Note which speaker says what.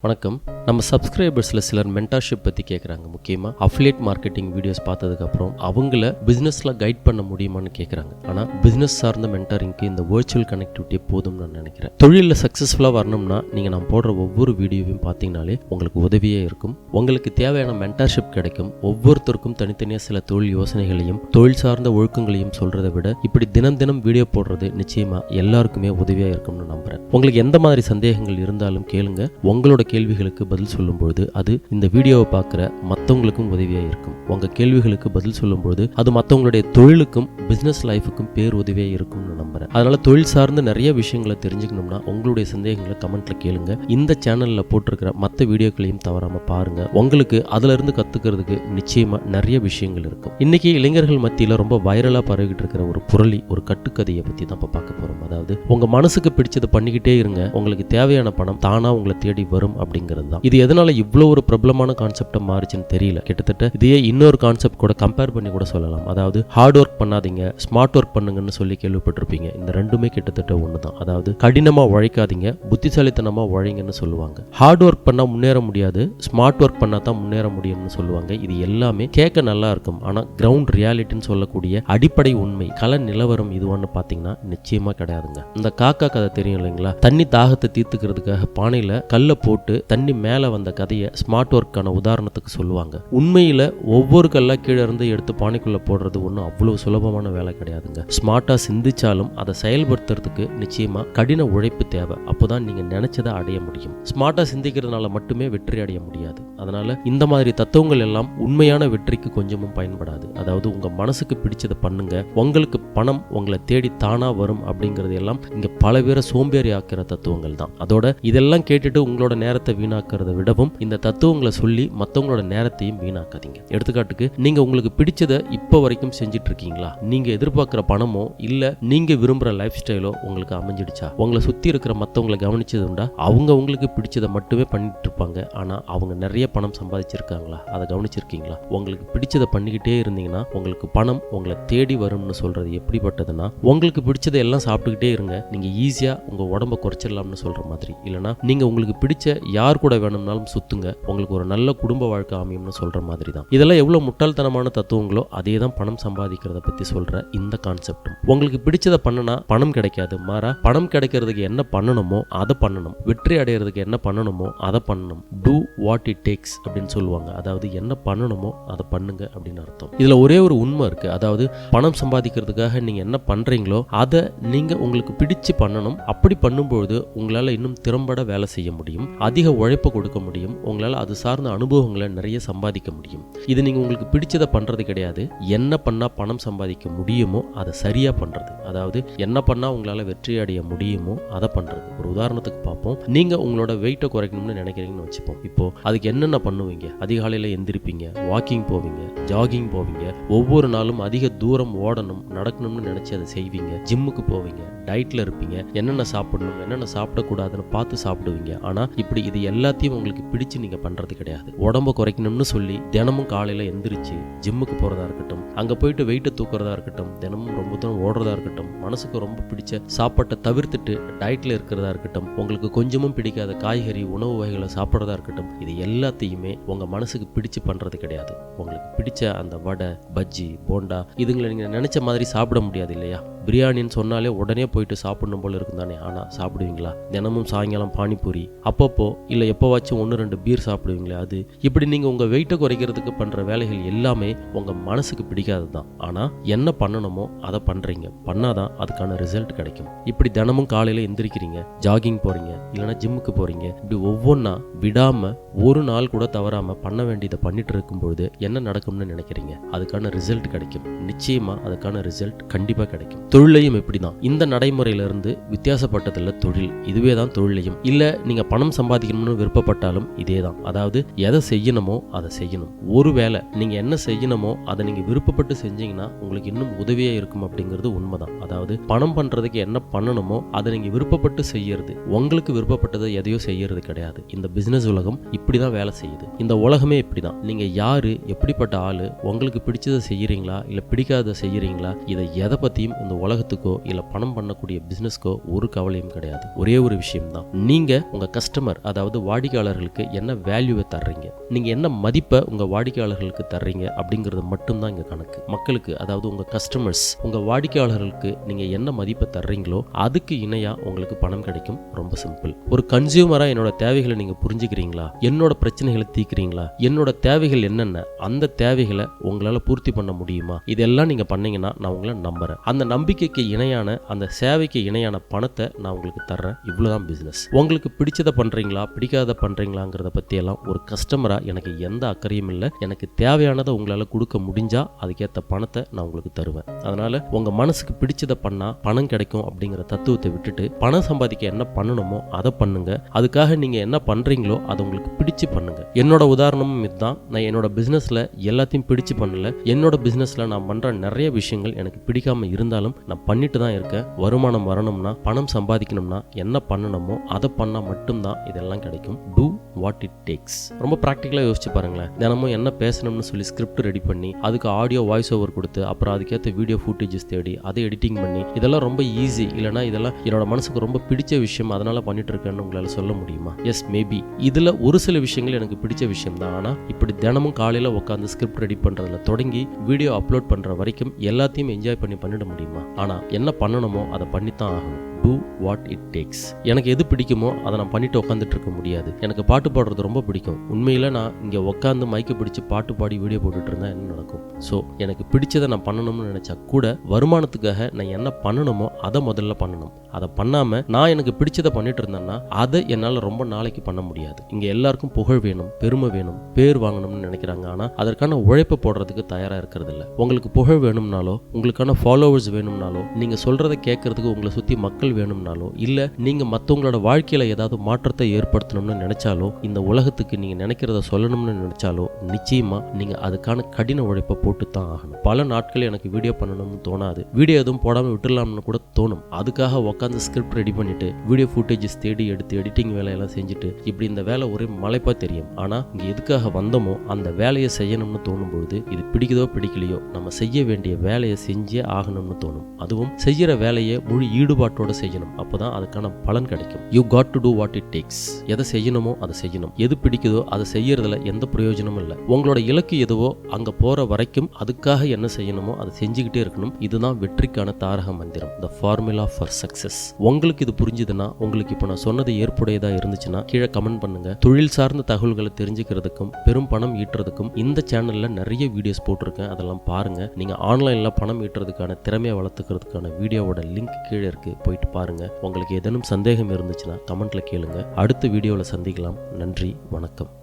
Speaker 1: வணக்கம். நம்ம சப்ஸ்கிரைபர்ஸில் சிலர் மென்டர்ஷிப் பற்றி கேட்குறாங்க முக்கியமாக அஃபிலியேட் மார்க்கெட்டிங் வீடியோஸ் பார்த்ததுக்கப்புறம் அவங்கள பிஸ்னஸில் கைட் பண்ண முடியுமான்னு கேட்குறாங்க ஆனால் பிஸ்னஸ் சார்ந்த மென்டரிங்க்கு இந்த வேர்ச்சுவல் கனெக்டிவிட்டி போதும்னு நான் நினைக்கிறேன். தொழிலில் சக்ஸஸ்ஃபுல்லாக வரணும்னா நீங்கள் நான் போடுற ஒவ்வொரு வீடியோவையும் பார்த்தீங்கனாலே உங்களுக்கு உதவியே இருக்கும். உங்களுக்கு தேவையான மென்டர்ஷிப் கிடைக்கும். ஒவ்வொருத்தருக்கும் தனித்தனியாக சில தொழில் யோசனைகளையும் தொழில் சார்ந்த ஒழுக்கங்களையும் சொல்கிறத விட இப்படி தினம் தினம் வீடியோ போடுறது நிச்சயமாக எல்லாருக்குமே உதவியாக இருக்கும்னு நம்புகிறேன் உங்களுக்கு எந்த மாதிரி சந்தேகங்கள் இருந்தாலும் கேளுங்க. உங்களோட கேள்விகளுக்கு பதில் சொல்லும்பொழுது அது இந்த வீடியோவை பார்க்குற மற்றவங்களுக்கும் உதவியாக இருக்கும். உங்கள் கேள்விகளுக்கு பதில் சொல்லும்பொழுது அது மற்றவங்களுடைய தொழிலுக்கும் பிஸ்னஸ் லைஃபுக்கும் பேர் உதவியாக இருக்கும்னு நம்புறேன். அதனால் தொழில் சார்ந்த நிறைய விஷயங்களை தெரிஞ்சுக்கணும்னா உங்களுடைய சந்தேகங்களை கமெண்ட்ல கேளுங்க. இந்த சேனலில் போட்டிருக்கிற மற்ற வீடியோக்களையும் தவறாமல் பாருங்க. உங்களுக்கு அதிலிருந்து கற்றுக்கிறதுக்கு நிச்சயமாக நிறைய விஷயங்கள் இருக்கும். இன்றைக்கி இளைஞர்கள் மத்தியில் ரொம்ப வைரலாக பரவிக்கிட்டு இருக்கிற ஒரு புரளி ஒரு கட்டுக்கதையை பற்றி தான் இப்போ பார்க்க போகிறோம் அதாவது உங்கள் மனசுக்கு பிடிச்சதை பண்ணிக்கிட்டே இருங்க. உங்களுக்கு தேவையான பணம் தானாக உங்களை தேடி வரும் அப்படிங்கிறது தான். இது எதனால இவ்வளோ ஒரு பிரபலமான கான்செப்டா மாறுச்சுன்னு தெரியல. கிட்டத்தட்ட இதையே இன்னொரு கான்செப்ட் கூட கம்பேர் பண்ணி கூட சொல்லலாம். அதாவது ஹார்ட் ஒர்க் பண்ணாதீங்க ஸ்மார்ட் ஒர்க் பண்ணுங்கன்னு சொல்லி கேள்விப்பட்டிருப்பீங்க. இந்த ரெண்டுமே கிட்டத்தட்ட ஒன்று தான் அதாவது கடினமாக உழைக்காதீங்க புத்திசாலித்தனமாக உழைங்கன்னு சொல்லுவாங்க. ஹார்ட் ஒர்க் பண்ணால் முன்னேற முடியாது ஸ்மார்ட் ஒர்க் பண்ணால் தான் முன்னேற முடியும்னு சொல்லுவாங்க. இது எல்லாமே கேட்க நல்லா இருக்கும். ஆனால் கிரவுண்ட் ரியாலிட்டின்னு சொல்லக்கூடிய அடிப்படை உண்மை கல நிலவரம் இதுவான்னு பார்த்தீங்கன்னா நிச்சயமாக கிடையாதுங்க. இந்த காக்கா கதை தெரியும் இல்லைங்களா? தண்ணி தாகத்தை தீர்த்துக்கிறதுக்காக பானையில் கல்லை போட்டு தண்ணி மேலே வந்த கதையை ஸ்மார்ட் ஒர்க்கான உதாரணத்துக்கு சொல்லுவாங்க. உண்மையில் ஒவ்வொரு கல்லா கீழே இருந்து எடுத்து பானைக்குள்ளே போடுறது ஒன்றும் அவ்வளவு சுலபமான வேலை கிடையாதுங்க. ஸ்மார்ட்டாக சிந்திச்சாலும் அதை செயல்படுத்துறதுக்கு நிச்சயமா கடின உழைப்பு தேவை. அப்போதான் நீங்கள் நினச்சதை அடைய முடியும். ஸ்மார்ட்டாக சிந்திக்கிறதுனால மட்டுமே வெற்றி அடைய முடியாது. அதனால் இந்த மாதிரி தத்துவங்கள் எல்லாம் உண்மையான வெற்றிக்கு கொஞ்சமும் பயன்படாது. அதாவது உங்கள் மனசுக்கு பிடிச்சதை பண்ணுங்க. உங்களுக்கு பணம் உங்களை தேடி தானாக வரும் அப்படிங்கிறது எல்லாம் இங்கே பல பேரை சோம்பேறி ஆக்கிற தத்துவங்கள் தான். அதோட இதெல்லாம் கேட்டுட்டு உங்களோட நேரத்தை வீணாக்கிறத விடவும் இந்த தத்துவங்களை சொல்லி மற்றவங்களோட நேரத்தையும் வீணாக்காதீங்க. எடுத்துக்காட்டுக்கு நீங்க உங்களுக்கு பிடிச்சதை இப்போ வரைக்கும் செஞ்சுட்டு இருக்கீங்களா நீங்க எதிர்பார்க்குற பணமோ இல்ல நீங்க விரும்புற லைஃப் ஸ்டைலோ உங்களுக்கு அமைஞ்சிடுச்சா? உங்களை சுத்தி இருக்கிற மற்றவங்களை கவனிச்சது உண்டா? அவங்க உங்களுக்கு பிடிச்சதை மட்டுமே பண்ணிட்டு இருப்பாங்க ஆனா அவங்க நிறைய பணம் சம்பாதிச்சிருக்காங்களா? அதை கவனிச்சிருக்கீங்களா? உங்களுக்கு பிடிச்சதை பண்ணிக்கிட்டே இருந்தீங்கன்னா உங்களுக்கு பணம் உங்களை தேடி வரும்னு சொல்றது எப்படிப்பட்டதுன்னா உங்களுக்கு பிடிச்சதை எல்லாம் சாப்பிட்டுக்கிட்டே இருங்க. நீங்க ஈஸியா உங்க உடம்ப குறைச்சிடலாம்னு சொல்ற மாதிரி. இல்லைன்னா நீங்க உங்களுக்கு பிடிச்ச யார் கூட வேணும்னாலும் சுத்துங்க. உங்களுக்கு ஒரு நல்ல குடும்ப வாழ்க்கை அமையும்னு சொல்ற மாதிரி தான் இதெல்லாம் எவ்வளவு முட்டாள்தனமான தத்துவங்களோ அதே தான் பணம் சம்பாதிக்கிறத பத்தி சொல்ற இந்த கான்செப்டும் உங்களுக்கு பிடிச்சதை பண்ணனா பணம் கிடைக்காது. மாறா பணம் கிடைக்கிறதுக்கு என்ன பண்ணணுமோ அதை பண்ணணும். வெற்றி அடைகிறதுக்கு என்ன பண்ணணுமோ அதை பண்ணணும். டூ வாட் இட் டேக்ஸ் அப்படின்னு சொல்லுவாங்க. அதாவது என்ன பண்ணணுமோ அதை பண்ணுங்க அப்படின்னு அர்த்தம். இதுல ஒரே ஒரு உண்மை இருக்கு. அதாவது பணம் சம்பாதிக்கிறதுக்காக நீங்க என்ன பண்றீங்களோ அதை நீங்க உங்களுக்கு பிடிச்சு பண்ணணும். அப்படி பண்ணும்பொழுது உங்களால இன்னும் திறம்பட வேலை செய்ய முடியும். அதிக உழைப்பு கொடுக்க முடியும். உங்களால அது சார்ந்த அனுபவங்களை நிறைய சம்பாதிக்க முடியும். இது நீங்கள் உங்களுக்கு பிடிச்சதை பண்றது கிடையாது. என்ன பண்ணா பணம் சம்பாதிக்க முடியுமோ அதை சரியா பண்றது. அதாவது என்ன பண்ணால் உங்களால வெற்றி அடைய முடியுமோ அதை பண்ணுறது ஒரு உதாரணத்துக்கு பார்ப்போம். நீங்கள் உங்களோட வெயிட்டை குறைக்கணும்னு நினைக்கிறீங்கன்னு வச்சுப்போம். இப்போ அதுக்கு என்னென்ன பண்ணுவீங்க? அதிகாலையில எந்திரிப்பீங்க வாக்கிங் போவீங்க ஜாகிங் போவீங்க. ஒவ்வொரு நாளும் அதிக தூரம் ஓடணும் நடக்கணும்னு நினைச்சு அதை செய்வீங்க. ஜிம்முக்கு போவீங்க டயட்டில் இருப்பீங்க. என்னென்ன சாப்பிடணும் என்னென்ன சாப்பிடக்கூடாதுன்னு பார்த்து சாப்பிடுவீங்க. ஆனா இப்படி இது எல்லாத்தையும் உங்களுக்கு பிடிச்சு நீங்க பண்றது கிடையாது. உடம்ப குறைக்கணும்னு சொல்லி தினமும் காலையில எந்திரிச்சு ஜிம்முக்கு போறதா இருக்கட்டும் அங்க போயிட்டு வெயிட்டை தூக்குறதா இருக்கட்டும் தினமும் ரொம்ப தூரம் ஓடுறதா இருக்கட்டும் மனசுக்கு ரொம்ப பிடிச்ச சாப்பாட்டை தவிர்த்துட்டு டயட்ல இருக்கிறதா இருக்கட்டும் உங்களுக்கு கொஞ்சமும் பிடிக்காத காய்கறி உணவு வகைகளை சாப்பிட்றதா இருக்கட்டும் இது எல்லாத்தையுமே உங்க மனசுக்கு பிடிச்சு பண்றது கிடையாது. உங்களுக்கு பிடிச்ச அந்த வடை பஜ்ஜி போண்டா இதுங்களை நீங்க நினைச்ச மாதிரி சாப்பிட முடியாது இல்லையா? பிரியாணின்னு சொன்னாலே உடனே போயிட்டு சாப்பிடணும் போல இருக்கும் தானே ஆனால் சாப்பிடுவீங்களா? தினமும் சாயங்காலம் பானிபூரி அப்பப்போ இல்லை எப்போவாச்சும் ஒன்று ரெண்டு பீர் சாப்பிடுவீங்களே அது? இப்படி நீங்கள் உங்கள் வெயிட்டை குறைக்கிறதுக்கு பண்ணுற வேலைகள் எல்லாமே உங்கள் மனசுக்கு பிடிக்காது தான் ஆனால் என்ன பண்ணணுமோ அதை பண்ணுறீங்க பண்ணாதான் அதுக்கான ரிசல்ட் கிடைக்கும். இப்படி தினமும் காலையில் எந்திரிக்கிறீங்க ஜாகிங் போகிறீங்க இல்லைன்னா ஜிம்முக்கு போகிறீங்க இப்படி ஒவ்வொன்றா விடாமல் ஒரு நாள் கூட தவறாமல் பண்ண வேண்டியதை பண்ணிட்டு இருக்கும்பொழுது என்ன நடக்கும்னு நினைக்கிறீங்க? அதுக்கான ரிசல்ட் கிடைக்கும். நிச்சயமாக அதுக்கான ரிசல்ட் கண்டிப்பாக கிடைக்கும். தொழிலையும் இப்படி தான் இந்த நடைமுறையிலிருந்து வித்தியாசப்பட்டதில்ல தொழில். இதுவே தான் தொழிலையும். இல்லை நீங்கள் பணம் சம்பாதிக்கணும்னு விருப்பப்பட்டாலும் இதே தான். அதாவது எதை செய்யணுமோ அதை செய்யணும். ஒருவேளை நீங்கள் என்ன செய்யணுமோ அதை நீங்கள் விருப்பப்பட்டு செஞ்சீங்கன்னா உங்களுக்கு இன்னும் உதவியாக இருக்கும் அப்படிங்கிறது உண்மைதான். அதாவது பணம் பண்ணுறதுக்கு என்ன பண்ணணுமோ அதை நீங்கள் விருப்பப்பட்டு செய்யறது. உங்களுக்கு விருப்பப்பட்டதை எதையோ செய்யறது கிடையாது. இந்த பிசினஸ் உலகம் இப்படி தான் வேலை செய்யுது. இந்த உலகமே இப்படி தான் நீங்கள் யாரு எப்படிப்பட்ட ஆளு உங்களுக்கு பிடிச்சதை செய்யறீங்களா இல்லை பிடிக்காததை செய்யறீங்களா இதை எதை பற்றியும் இந்த உலகத்துக்கோ இல்ல பணம் பண்ணக்கூடிய பிசினஸ்க்கோ ஒரு கவலையும் கிடையாது. ஒரே ஒரு விஷயம்தான். நீங்கள் நீங்க உங்க கஸ்டமர் அதாவது வாடிக்கையாளர்களுக்கு என்ன வேல்யூவை தர்றீங்க? நீங்க என்ன மதிப்பை உங்க வாடிக்கையாளர்களுக்கு தர்றீங்க? அப்படிங்கிறது மட்டும்தான் இங்க கணக்கு. மக்களுக்கு அதாவது உங்க கஸ்டமர்ஸ் உங்க வாடிக்கையாளர்களுக்கு நீங்க என்ன மதிப்பை தர்றீங்களோ அதுக்கு இணையா உங்களுக்கு பணம் கிடைக்கும். ரொம்ப சிம்பிள் ஒரு கன்சியூமரா என்னோட தேவைகளை நீங்க புரிஞ்சுக்கிறீங்களா? என்னோட பிரச்சனைகளை தீர்க்கிறீங்களா? என்னோட தேவைகள் என்னென்ன? அந்த தேவைகளை உங்களால பூர்த்தி பண்ண முடியுமா? இதெல்லாம் நீங்க பண்ணீங்கன்னா நான் உங்களை நம்புறேன். அந்த நம்பிக்கை நம்பிக்கைக்கு இணையான அந்த சேவைக்கு இணையான பணத்தை நான் உங்களுக்கு தர்றேன். இவ்வளோதான் பிஸ்னஸ் உங்களுக்கு பிடிச்சதை பண்ணுறீங்களா பிடிக்காத பண்ணுறீங்களாங்கிறத பற்றியெல்லாம் ஒரு கஸ்டமராக எனக்கு எந்த அக்கறையும் இல்லை. எனக்கு தேவையானதை உங்களால் கொடுக்க முடிஞ்சால் அதுக்கேற்ற பணத்தை நான் உங்களுக்கு தருவேன். அதனால் உங்கள் மனசுக்கு பிடிச்சதை பண்ணால் பணம் கிடைக்கும் அப்படிங்கிற தத்துவத்தை விட்டுட்டு பணம் சம்பாதிக்க என்ன பண்ணணுமோ அதை பண்ணுங்க. அதுக்காக நீங்கள் என்ன பண்ணுறீங்களோ அதை உங்களுக்கு பிடிச்சு பண்ணுங்க. என்னோட உதாரணமும் இதுதான். நான் என்னோட பிஸ்னஸில் எல்லாத்தையும் பிடிச்சு பண்ணல. என்னோட பிஸ்னஸில் நான் பண்ணுற நிறைய விஷயங்கள் எனக்கு பிடிக்காமல் இருந்தாலும் நான் பண்ணிட்டு தான் இருக்கேன். வருமானம் வரணும்னா பணம் சம்பாதிக்கணும்னா என்ன பண்ணணுமோ அதை பண்ணால் மட்டும்தான் இதெல்லாம் கிடைக்கும். டூ வாட் இட் டேக்ஸ் ரொம்ப ப்ராக்டிக்கலாக யோசிச்சு பாருங்களேன். தினமும் என்ன பேசணும்னு சொல்லி ஸ்கிரிப்ட் ரெடி பண்ணி அதுக்கு ஆடியோ வாய்ஸ் ஓவர் கொடுத்து அப்புறம் அதுக்கேற்ற வீடியோ ஃபுட்டேஜஸ் தேடி அதை எடிட்டிங் பண்ணி இதெல்லாம் ரொம்ப ஈஸி இல்லைனா இதெல்லாம் என்னோட மனசுக்கு ரொம்ப பிடிச்ச விஷயம் அதனால பண்ணிட்டு இருக்கேன்னு உங்களால் சொல்ல முடியுமா? எஸ் மேபி இதில் ஒரு சில விஷயங்கள் எனக்கு பிடிச்ச விஷயம் தான் ஆனால் இப்படி தினமும் காலையில் உட்காந்து ஸ்கிரிப்ட் ரெடி பண்ணுறதுல தொடங்கி வீடியோ அப்லோட் பண்ணுற வரைக்கும் எல்லாத்தையும் என்ஜாய் பண்ணி பண்ணிட முடியுமா? ஆனால் என்ன பண்ணணுமோ அதை பண்ணித்தான் ஆகணும். டூ வாட் இட் டேக்ஸ் எனக்கு எது பிடிக்குமோ அதை நான் பண்ணிட்டு உட்காந்துட்டு இருக்க முடியாது. எனக்கு பாட்டு பாடுறது ரொம்ப பிடிக்கும். உண்மையில் நான் இங்கே உட்காந்து மைக்கு பிடிச்சி பாட்டு பாடி வீடியோ போட்டுட்டு இருந்தா என்ன நடக்கும்? ஸோ எனக்கு பிடிச்சதை நான் பண்ணணும்னு நினச்சா கூட வருமானத்துக்காக நான் என்ன பண்ணணுமோ அதை முதல்ல பண்ணணும். அதை பண்ணாமல் நான் எனக்கு பிடிச்சதை பண்ணிட்டு இருந்தேன்னா அதை என்னால் ரொம்ப நாளைக்கு பண்ண முடியாது. இங்கே எல்லாருக்கும் புகழ் வேணும் பெருமை வேணும் பேர் வாங்கணும்னு நினைக்கிறாங்க. ஆனால் அதற்கான உழைப்பை போடுறதுக்கு தயாராக இருக்கிறது இல்லை உங்களுக்கு புகழ் வேணும்னாலோ உங்களுக்கான ஃபாலோவர்ஸ் வேணும்னாலோ நீங்கள் சொல்கிறத கேட்கறதுக்கு உங்களை சுற்றி மக்கள் வேணும்னாலோ இல்லை நீங்கள் மற்றவங்களோட வாழ்க்கையில் ஏதாவது மாற்றத்தை ஏற்படுத்தணும்னு நினைச்சாலோ இந்த உலகத்துக்கு நீங்கள் நினைக்கிறத சொல்லணும்னு நினைச்சாலோ நிச்சயமாக நீங்கள் அதுக்கான கடின உழைப்பை போட்டு தான் ஆகணும். பல நாட்கள் எனக்கு வீடியோ பண்ணணும்னு தோணாது. வீடியோ எதுவும் போடாமல் விட்டுடலாம்னு கூட தோணும். அதுக்காக உட்காந்து ஸ்கிரிப்ட் ரெடி பண்ணிட்டு வீடியோ ஃபுட்டேஜஸ் தேடி எடுத்து எடிட்டிங் வேலையெல்லாம் செஞ்சுட்டு இப்படி இந்த வேலை ஒரே மலைப்பாக தெரியும். ஆனால் இங்கே எதுக்காக வந்தோமோ அந்த வேலையை செய்யணும்னு தோணும் பொழுது இது பிடிக்குதோ பிடிக்கலையோ நம்ம செய்ய வேண்டிய வேலையை செஞ்சே ஆகணும்னு தோணும். அதுவும் செய்கிற வேலையை முழு ஈடுபாட்டோட செய்யணும். அப்பதான் அதுக்கான பலன் கிடைக்கும். You got to do what it takes எதை செய்யணுமோ அதை செய்யணும். எது பிடிக்குதோ அதை செய்யறதுல எந்த பிரயோஜனமும் இல்லை. உங்களோட இலக்கு எதுவோ அங்க போற வரைக்கும் அதுக்காக என்ன செய்யணுமோ அதை செஞ்சுக்கிட்டே இருக்கணும். இதுதான் வெற்றிக்கான தாரக மந்திரம். த ஃபார்முலா ஃபார் சக்சஸ் உங்களுக்கு இது புரிஞ்சுதுன்னா உங்களுக்கு இப்போ நான் சொன்னது ஏற்புடையதா இருந்துச்சுன்னா கீழே கமெண்ட் பண்ணுங்க. தொழில் சார்ந்த தகவல்களை தெரிஞ்சுக்கிறதுக்கும் பெரும் பணம் ஈட்டுறதுக்கும் இந்த சேனல்ல நிறைய வீடியோஸ் போட்டிருக்கேன். அதெல்லாம் பாருங்க. நீங்க ஆன்லைன்ல பணம் ஈட்டுறதுக்கான திறமையை வளர்த்துக்கிறதுக்கான வீடியோவோட லிங்க் கீழே இருக்கு. போயிட்டு பாருங்க. உங்களுக்கு ஏதேனும் சந்தேகம் இருந்துச்சுன்னா கமெண்ட்ல கேளுங்க. அடுத்த வீடியோவில் சந்திக்கலாம். நன்றி வணக்கம்.